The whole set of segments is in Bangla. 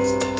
Bye.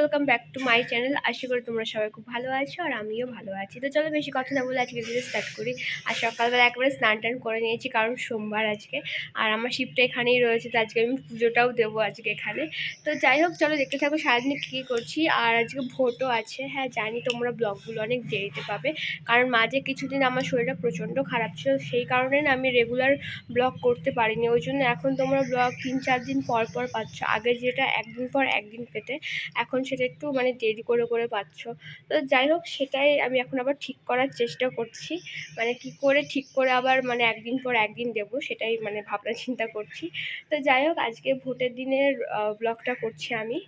Welcome back to my channel আশা করি তোমরা সবাই খুব ভালো আছো আর আমিও ভালো আছি। তো চলো বেশি কথা না বলে আজকে ভিডিও স্টার্ট করি। আর সকালবেলা একবারে স্নান টান করে নিয়েছি, কারণ সোমবার আজকে। আর আমার শিপটা এখানেই রয়েছে, তো আজকে আমি পুজোটাও দেবো আজকে এখানে। তো যাই হোক, চলো দেখতে থাকো সারাদিন কী কী করছি। আর আজকে ভোটও আছে। হ্যাঁ জানি তোমরা ব্লগগুলো অনেক দেরিতে পাবে। কারণ মাঝে কিছুদিন আমার শরীরটা প্রচণ্ড খারাপ ছিল, সেই কারণে না আমি রেগুলার ব্লগ করতে পারিনি। ওই জন্য এখন তোমরা ব্লগ তিন চার দিন পর পর পাচ্ছ। আগে যেটা একদিন পর একদিন পেতে, এখন সেটা একটু মানে দেরি করে করে পাচ্ছ। তো যাই হোক, সেটাই আমি এখন আবার ঠিক করার চেষ্টা করছি। মানে কি করে ঠিক করে আবার মানে একদিন পর একদিন দেবো, সেটাই মানে ভাবনা চিন্তা করছি। তো যাই হোক, আজকে ভোটের দিনের ব্লগটা করছি আমি।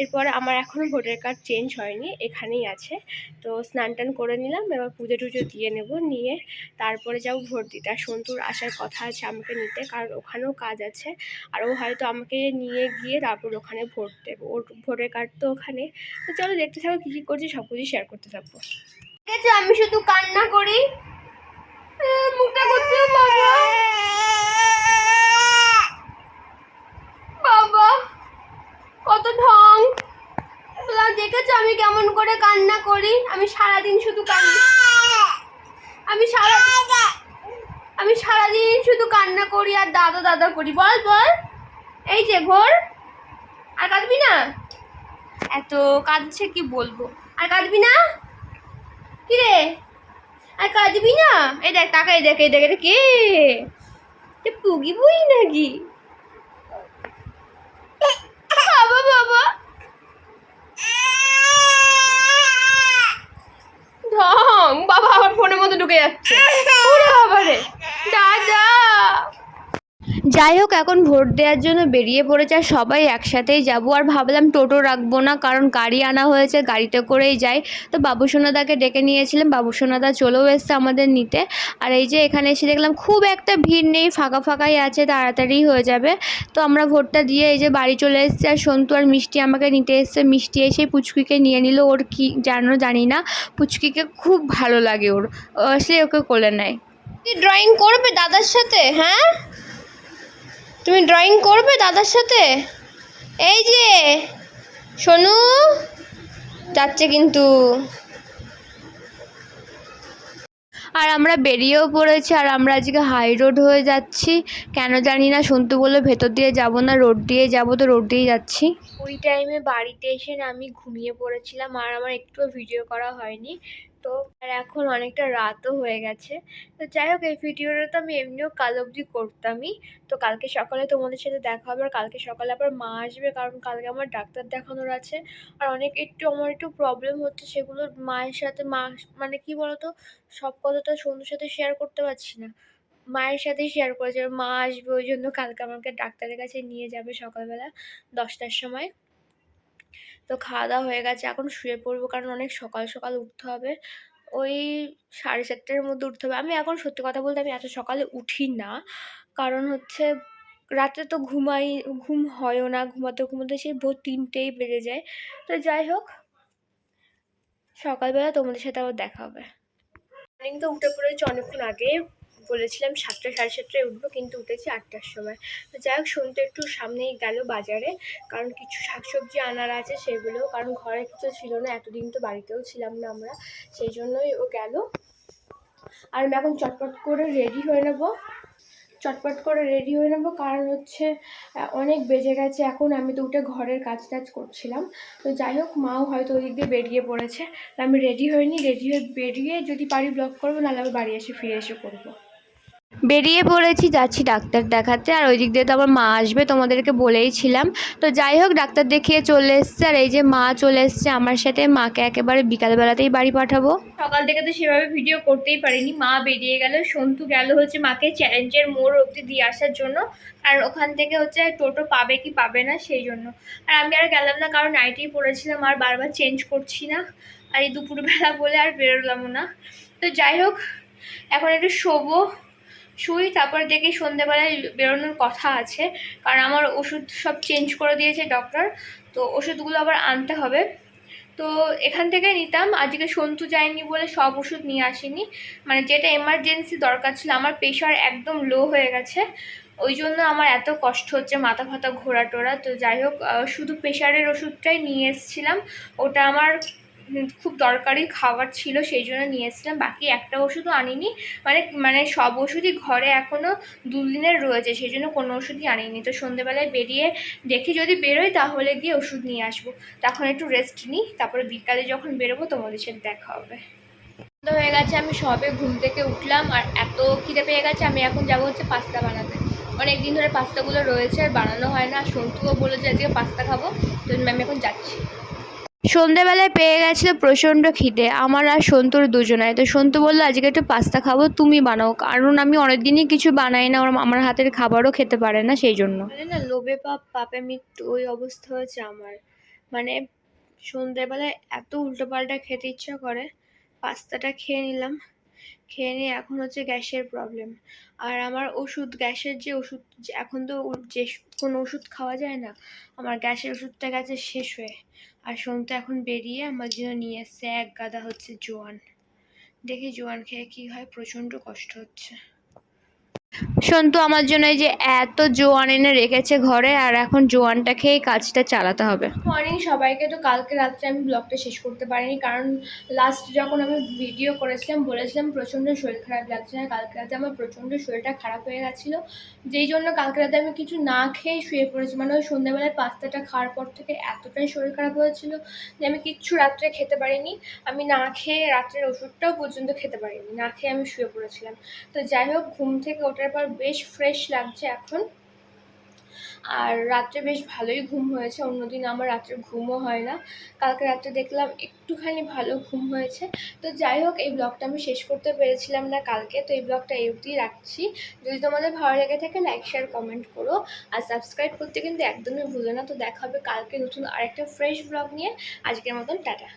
এরপর আমার এখনও ভোটার কার্ড চেঞ্জ হয়নি, এখানেই আছে। তো স্নান টান করে নিলাম, এবার পুজো টুজো দিয়ে নেব, নিয়ে তারপরে যাও ভোট দিতে। আর সন্তুর আসার কথা আছে আমাকে নিতে, কারণ ওখানেও কাজ আছে। আর ও হয়তো আমাকে নিয়ে গিয়ে তারপর ওখানে ভোট দেবো। ওর ভোটার কার্ড তো ওখানে। তো চলো দেখতে থাকো, কী কী করছি, সব কিছু শেয়ার করতে থাকব। আমি শুধু কান্না করি। মুখটা করছে কত ঢং। তোমরা দেখেছ আমি কেমন করে কান্না করি? আমি সারাদিন শুধু কান্না আমি সারা আমি সারাদিন শুধু কান্না করি আর দাদা দাদা করি। বল বল। এই যে, ঘোর। আর কাঁদবি না? এত কাঁদছে কি বলব? আর কাঁদবি না? কি রে? আর কাঁদবি না? এই দেখ টাকা এই দেখ এই দেখ কে? পুগি বুই নাকি? যাচ্ছে ওরে বাবা রে দাদা যাই হোক, এখন ভোট দেওয়ার জন্য বেরিয়ে পড়েছে আর সবাই একসাথেই যাব। আর ভাবলাম টোটো রাখব না, কারণ গাড়ি আনা হয়েছে গাড়িতে করেই যাই। তো বাবু সোনাদাকে ডেকে নিয়েছিলাম। বাবু সোনাদা চলেও এসছে আমাদের নিতে। আর এই যে এখানে এসে দেখলাম খুব একটা ভিড় নেই, ফাঁকা ফাঁকাই আছে, তাড়াতাড়ি হয়ে যাবে। তো আমরা ভোটটা দিয়ে এই যে বাড়ি চলে এসেছি। আর সন্তু আর মিষ্টি আমাকে নিতে এসছে। মিষ্টি এসে পুচকিকে নিয়ে নিল। ওর কি জানো, জানি না। পুচকিকে খুব ভালো লাগে ওর। সে ওকে কোলে নেয়। ড্রয়িং করবে দাদার সাথে হ্যাঁ? তুমি ড্রয়িং করবে দাদার সাথে? এই যে, সোনু, যাচ্ছে কিন্তু। আর আমরা বেরিয়েও পড়েছি, আর আমরা আজকে হাই রোড হয়ে যাচ্ছি। কেন জানি না, সন্তু বলল ভেতর দিয়ে যাব না রোড দিয়ে যাব, তো রোড দিয়ে যাচ্ছি। ওই টাইমে বাড়িতে এসে আমি ঘুমিয়ে পড়েছিলাম আর আমার একটুও ভিডিও করা হয়নি। তো আর এখন অনেকটা রাতও হয়ে গেছে। তো যাই হোক, এই ভিডিওটা তো আমি এমনিও কাল অবধি করতামই। তো কালকে সকালে তোমাদের সাথে দেখা হবে, আর কালকে সকালে আবার মা আসবে, কারণ কালকে আমার ডাক্তার দেখানোর আছে। আর অনেক একটু, আমার একটু প্রবলেম হচ্ছে, সেগুলো মায়ের সাথে মা মানে কি বলতো, সব কথাটা সন্ধ্যুর সাথে শেয়ার করতে পারছি না। মায়ের সাথেই শেয়ার করেছে। মা আসবে, ওই জন্য কালকে আমাকে ডাক্তারের কাছে নিয়ে যাবে সকালবেলা দশটার সময়। তো খাওয়া দাওয়া হয়ে গেছে, এখন শুয়ে পড়ব কারণ অনেক সকাল সকাল উঠতে হবে। ওই সাড়ে চারটের মধ্যে উঠতে হবে। আমি এখন সত্যি কথা বলতে আমি এত সকালে উঠি না। কারণ হচ্ছে রাতে তো ঘুমাই, ঘুম হয়ও না, ঘুমাতে ঘুমাতে সেই ভোর তিনটেই বেজে যায়। তো যাই হোক, সকালবেলা তোমাদের সাথে আবার দেখা হবে। মর্নিং তো উঠে পড়েছি অনেকক্ষণ আগে। বলেছিলাম সাতটা, সাড়ে সাতটায় উঠবো, কিন্তু উঠেছি আটটার সময়। তো যাই হোক শুনতে একটু সামনেই গেল বাজারে, কারণ কিছু শাকসবজি আনার আছে সেগুলো কারণ ঘরে কিছু ছিল না, এতদিন তো বাড়িতেও ছিলাম না আমরা, সেই জন্যই ও গেল। আর আমি এখন চটপট করে রেডি হয়ে নেব। চটপট করে রেডি হয়ে নেব, কারণ হচ্ছে অনেক বেজে গেছে। এখন আমি তো উঠে ঘরের কাজ টাজ করছিলাম। তো যাই হোক, মাও হয়তো ওই দিক দিয়ে বেরিয়ে পড়েছে। আমি রেডি হইনি রেডি হয়ে বেরিয়ে যদি পারি ব্লগ করব, নাহলে আবার বাড়ি এসে ফিরে এসে করব। বেরিয়ে পড়েছি, যাচ্ছি ডাক্তার দেখাতে। আর ওই দিক দিয়ে তো আমার মা আসবে, তোমাদেরকে বলেইছিলাম। তো যাই হোক, ডাক্তার দেখিয়ে চলে এসছে। আর এই যে মা চলে এসছে আমার সাথে, মাকে একেবারে বিকালবেলাতেই বাড়ি পাঠাবো। সকাল থেকে তো সেভাবে ভিডিও করতেই পারিনি। মা বেরিয়ে গেল, সন্তু গেল হচ্ছে মাকে চ্যালেঞ্জের মোড় অবধি দিয়ে আসার জন্য। আর ওখান থেকে হচ্ছে টোটো পাবে কি পাবে না সেই জন্য। আর আমি আর গেলাম না, কারণ নাইটেই পড়েছিলাম, আর বারবার চেঞ্জ করছি না। আর এই দুপুরবেলা বলে আর বেরোলাম না। তো যাই হোক, এখন একটু শোবো। শুই, তারপর দেখি সন্ধেবেলায় বেরোনোর কথা আছে। কারণ আমার ওষুধ সব চেঞ্জ করে দিয়েছে ডক্টর তো ওষুধগুলো আবার আনতে হবে। তো এখান থেকে নিতাম, আজকে সন্তু যায়নি বলে সব ওষুধ নিয়ে আসেনি। মানে যেটা এমার্জেন্সি দরকার ছিল, আমার প্রেশার একদম লো হয়ে গেছে। ওই জন্য আমার এত কষ্ট হচ্ছে মাথা ফাতা ঘোরা টোরা তো যাই হোক শুধু প্রেশারের ওষুধটাই নিয়ে এসেছিলাম। ওটা আমার খুব দরকারি খাবার ছিল, সেই জন্য নিয়ে এসেছিলাম। বাকি একটা ওষুধও আনিনি। মানে মানে সব ওষুধই ঘরে এখনও দুদিনের রয়েছে, সেই জন্য কোনো ওষুধই আনিনি। তো সন্ধেবেলায় বেরিয়ে দেখি যদি বেরোই, তাহলে গিয়ে ওষুধ নিয়ে আসব। তখন একটু রেস্ট নিই, তারপরে বিকালে যখন বেরোবো, তোমাদের সাথে দেখা হবে। হয়ে গেছে, আমি সবে ঘুম থেকে উঠলাম, আর এত খিদে পেয়ে গেছে, আমি এখন যাব হচ্ছে পাস্তা বানাতে। অনেক দিন ধরে পাস্তাগুলো রয়েছে, আর বানানো হয় না। সন্তুও বলে যে আজকে পাস্তা খাব। তো আমি এখন যাচ্ছি। সন্ধেবেলায় পেয়ে গেছিল প্রচণ্ড খিদে। আমার আর সন্তুর দুজনায় তো সন্তু বলল, আজকে একটু পাস্তা খাব, তুমি বানাও। কারণ আমি অনেকদিনই কিছু বানাই না, ওর আমার হাতের খাবারও খেতে পারে না সেই জন্য। না, লোভে পাপ, পাপে মৃত্যু, ওই অবস্থা হয়েছে আমার। মানে সন্ধ্যেবেলায় এত উল্টোপাল্টা খেতে ইচ্ছা করে, পাস্তাটা খেয়ে নিলাম। খেয়ে নিয়ে এখন হচ্ছে গ্যাসের প্রবলেম আর আমার ওষুধ, গ্যাসের যে ওষুধ, এখন তো যে কোনো ওষুধ খাওয়া যায় না, আমার গ্যাসের ওষুধটা গেছে শেষ হয়ে। আর সন্ধ্যা এখন বেরিয়ে আমার জন্য নিয়ে এসছে এক গাদা হচ্ছে জোয়ান। দেখি জোয়ান খেয়ে কী হয়, প্রচণ্ড কষ্ট হচ্ছে। সন্তু আমার জন্য এই যে এত জোয়ান এনে রেখেছে ঘরে, আর এখন জোয়ানটা খেয়ে কাজটা চালাতে হবে। মর্নিং সবাইকে। তো কালকে রাত্রে আমি ব্লগটা শেষ করতে পারিনি, কারণ লাস্ট যখন আমি ভিডিও করেছিলাম, বলেছিলাম প্রচণ্ড শরীর খারাপ লাগছে না, কালকে রাতে আমার প্রচণ্ড শরীরটা খারাপ হয়ে গেছিল। যেই জন্য কালকে রাতে আমি কিছু না খেয়েই শুয়ে পড়েছি মানে ওই সন্ধ্যাবেলায় পাস্তাটা খাওয়ার পর থেকে এতটাই শরীর খারাপ হয়েছিল যে আমি কিচ্ছু রাত্রে খেতে পারিনি। আমি না খেয়ে রাত্রের ওষুধটাও পর্যন্ত খেতে পারিনি, না খেয়ে আমি শুয়ে পড়েছিলাম। তো যাই হোক, ঘুম থেকে ওঠার পর বেশ ফ্রেশ লাগছে এখন। আর রাত্রে বেশ ভালোই ঘুম হয়েছে। অন্যদিন আমার রাত্রে ঘুমও হয় না। কালকে রাত্রে দেখলাম একটুখানি ভালো ঘুম হয়েছে। তো যাই হোক, এই ব্লগটা আমি শেষ করতে পেরেছিলাম না কালকে। তো এই ব্লগটা এই রাখছি। যদি তোমাদের ভালো লেগে থাকে লাইক শেয়ার কমেন্ট করো। আর সাবস্ক্রাইব করতে কিন্তু একদমই ভুলো না। তো দেখা হবে কালকে নতুন আরেকটা ফ্রেশ ব্লগ নিয়ে। আজকের মতন, টাটা।